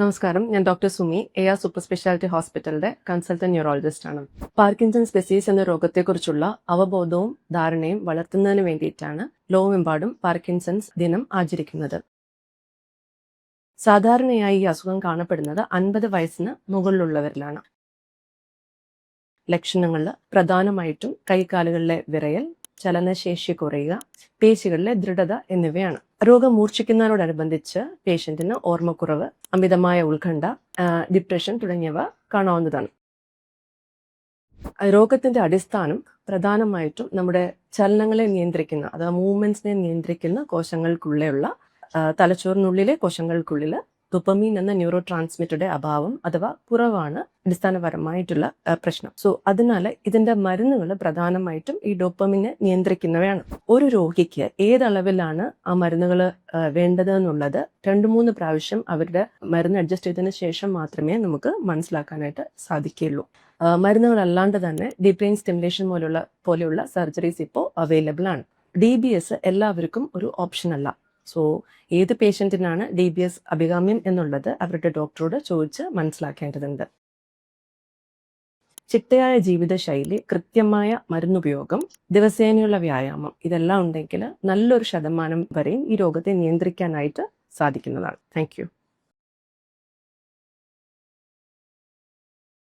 നമസ്കാരം. ഞാൻ doctor Sumi A R super speciality ഹോസ്പിറ്റലിന്റെ കൺസൾട്ടന്റ് ന്യൂറോളജിസ്റ്റ് ആണ്. പാർക്കിൻസൺസ് ഡിസീസ് എന്ന രോഗത്തെക്കുറിച്ചുള്ള അവബോധവും ധാരണയും വളർത്തുന്നതിന് വേണ്ടിയിട്ടാണ് ലോകമെമ്പാടും പാർക്കിൻസൺസ് ദിനം ആചരിക്കുന്നത്. സാധാരണയായി ഈ അസുഖം കാണപ്പെടുന്നത് അൻപത് വയസ്സിന് മുകളിലുള്ളവരിലാണ്. ലക്ഷണങ്ങളിൽ പ്രധാനമായിട്ടും കൈകാലുകളിലെ വിറയൽ ചലനശേഷി കുറയുക പേശികളിലെ ദൃഢത എന്നിവയാണ്. രോഗം മൂർച്ഛിക്കുന്നതിനോടനുബന്ധിച്ച് പേഷ്യന്റിന് ഓർമ്മക്കുറവ് അമിതമായ ഉത്കണ്ഠ ഡിപ്രഷൻ തുടങ്ങിയവ കാണാവുന്നതാണ്. രോഗത്തിന്റെ അടിസ്ഥാനം പ്രധാനമായിട്ടും നമ്മുടെ ചലനങ്ങളെ നിയന്ത്രിക്കുന്ന അഥവാ മൂവ്മെന്റ്സിനെ നിയന്ത്രിക്കുന്ന കോശങ്ങൾക്കുള്ളിലുള്ള തലച്ചോറിനുള്ളിലെ കോശങ്ങൾക്കുള്ളിൽ ഡൊപ്പമീൻ എന്ന ന്യൂറോ ട്രാൻസ്മിറ്ററുടെ അഭാവം അഥവാ കുറവാണ് അടിസ്ഥാനപരമായിട്ടുള്ള പ്രശ്നം. സോ അതിനാൽ ഇതിന്റെ മരുന്നുകൾ പ്രധാനമായിട്ടും ഈ ഡോപ്പമിനെ നിയന്ത്രിക്കുന്നവയാണ്. ഒരു രോഗിക്ക് ഏതളവിലാണ് ആ മരുന്നുകൾ വേണ്ടത് എന്നുള്ളത് രണ്ട് മൂന്ന് പ്രാവശ്യം അവരുടെ മരുന്ന് അഡ്ജസ്റ്റ് ചെയ്തതിന് ശേഷം മാത്രമേ നമുക്ക് മനസ്സിലാക്കാനായിട്ട് സാധിക്കുകയുള്ളൂ. മരുന്നുകളല്ലാണ്ട് തന്നെ ഡീപ് ബ്രെയിൻ സ്റ്റിമുലേഷൻ പോലുള്ള പോലെയുള്ള സർജറീസ് ഇപ്പോൾ അവൈലബിൾ ആണ്. ഡി ബി എസ് എല്ലാവർക്കും ഒരു ഓപ്ഷൻ അല്ല. സോ ഏത് പേഷ്യന്റിനാണ് ഡി ബി എസ് അഭികാമ്യം എന്നുള്ളത് അവരുടെ ഡോക്ടറോട് ചോദിച്ച് മനസ്സിലാക്കേണ്ടതുണ്ട്. ചിട്ടയായ ജീവിതശൈലി കൃത്യമായ മരുന്നുപയോഗം ദിവസേനയുള്ള വ്യായാമം ഇതെല്ലാം ഉണ്ടെങ്കിൽ നല്ലൊരു ശതമാനം വരെയും ഈ രോഗത്തെ നിയന്ത്രിക്കാനായിട്ട് സാധിക്കുന്നതാണ്. താങ്ക്